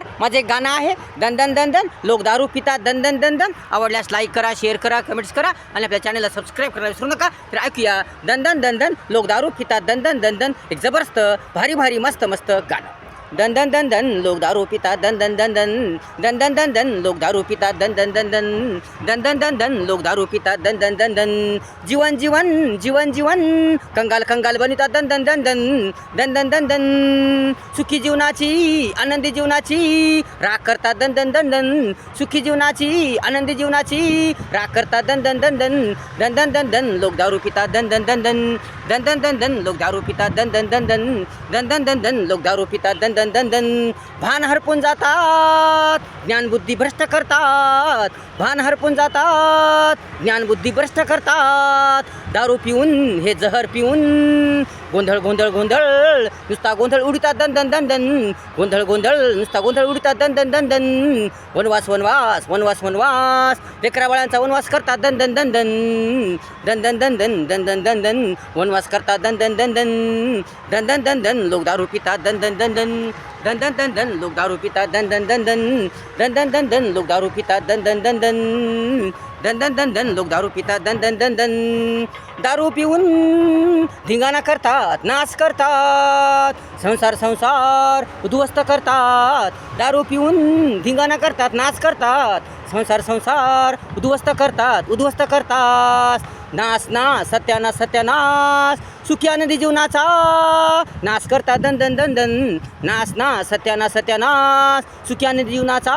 नमस्कार. माझं एक गाणं आहे. दन दन दन दन. लोक दारू पितात. दन दन दन दन. आवडल्यास लाईक करा शेअर करा कमेंट्स करा आणि आपल्या चॅनलला सबस्क्राईब करायला विसरू नका. तर ऐकूया. दन दन दन दन. लोक दारू पितात. दन दन दन दन. एक जबरदस्त भारी भारी मस्त मस्त गाणं. दन दन दन दन लोक दारू पितात दन दन दन दन दन दन दन दन लोक दारू पितात दन दन दन दन दन दन दन दन लोक दारू पितात दन दन दन दन जीवन जीवन जीवन जीवन कंगाल कंगाल बनितात दन दन दन दन दन दन दन दन सुखी जीवनाची आनंदी जीवनाची राख करतात दन दन दन दन सुखी जीवनाची आनंदी जीवनाची राख करतात दन दन दन दन दन दन दन दन लोक दारू पितात दन दन दन दन दन दन दन दन लोक दारू पितात दन दन दन दन दन दन दन दन लोक दारू पितात दन दन दन दन भान हरपून जातात ज्ञानबुद्धी भ्रष्ट करतात भान हरपून जातात ज्ञानबुद्धी भ्रष्ट करतात दारू पिऊन हे जहर पिऊन गोंधळ गोंधळ गोंधळ नुसता गोंधळ उडितात दन दन दन दन गोंधळ गोंधळ नुसता गोंधळ उडितात दन दन दन दन वनवास वनवास वनवास वनवास लेकराबाळांचा वनवास करता दन दन दन दन दन दन दन दन दन दन दन दन वनवास करता दन दन दन दन दन दन दन दन लोक दारू पितात दन दन दन दन दन दन दन दन लोक दारू पितात दन दन दन दन दन दन दन दन लोक दारू पितात दन दन दन दन दन दन दन दन लोक दारू पितात. दन दन दन दन. दारू पिऊन धिंगाणा करतात नाच करतात. संसार संसार उद्ध्वस्त करतात. दारू पिऊन धिंगाणा करतात नाच करतात. संसार संसार उद्ध्वस्त करतात उद्ध्वस्त करतात. नास नाच सत्यानास सत्यानास सुखी आनंदी जीवनाचा नाश करता दन दन दन दन नास नाच सत्यानास सत्यानास सुखी आनंदी जीवनाचा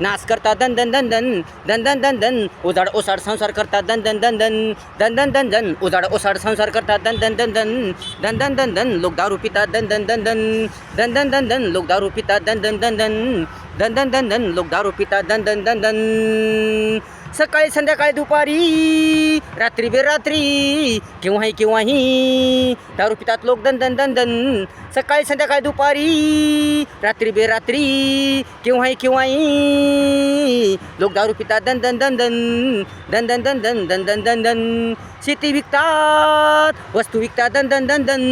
नाश करता दन दन दन दन दन दन दन दन उजाड ओसाड संसार करता दन दन दन दन दन दन दन दन उजाड ओसाड संसार करता दन दन दन दन दन दन दन दन लोक दारू पिता दन दन दन दन दन दन दन दन लोक दारू पिता दन दन दन दन दन दन दन दन लोक दारू पिता दन दन दन दन सकाळी संध्याकाळी दुपारी रात्री बेरात्री केव्हाही केव्हाही दारू पितात लोक दन दन दन दन सकाळी संध्याकाळी दुपारी रात्री बेरात्री केव्हाही केव्हाही लोक दारू पितात दन दन दन दन दन दन दन दन दन दन दन दन शेती विकतात वस्तू विकतात दन दन दन दन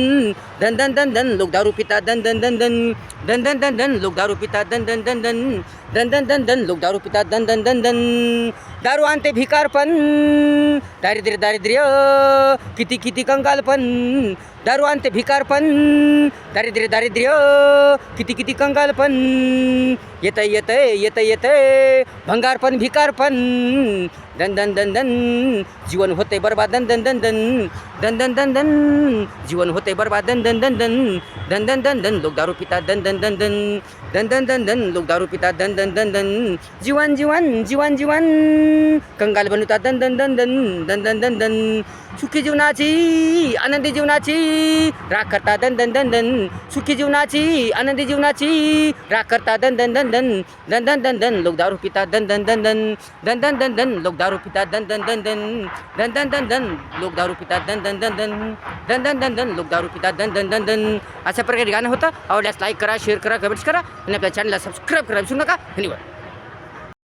दन दन दन दन लोक दारू पितात दन दन दन दन दन दन दन दन लोक दारू पितात दन दन दन दन दन दन दन दन लोक दारू पितात दन दन दन दन दारू आणते भिकार पण. दारिद्र्य दारिद्र्य किती किती कंकाल पण. दारू आणते भिकार पण दारिद्र्य दारिद्र्य किती किती कंगाल पण येतंय येतय येतय येतंय भंगार पण भिकार पण दन दन दन दन जीवन होते बरबाद दन दन दन दन दन दन दन दन जीवन होते बरबाद दन दन दन दन दन दन दन दन लोक दारू पितात दन दन दन दन दन दन दन दन लोक दारू पितात दन दन दन दन जीवन जीवन जीवन जीवन कंगाल बनवतात दन दन दन दन दन दन दन दन सुखी जीवनाची आनंदी जीवनाची राख करता दन दन दन दन सुखी जीवनाची आनंदी जीवनाची राख दन दन दन दन दन दन दन दन लोक दारू पितात दन दन दन दन दन दन दन दन लोक दारू पितात दन दन दन दन दन दन दन दन लोक दारू पितात दन दन दन दन दन दन दन दन लोक दारू पितात दन दन दन दन अशा प्रकारे गाणं होतं आवडल्यास लाईक करा शेअर करा कमेंट्स करा आणि आपल्या चॅनलला सबस्क्राईब करा विसरू नका धन्यवाद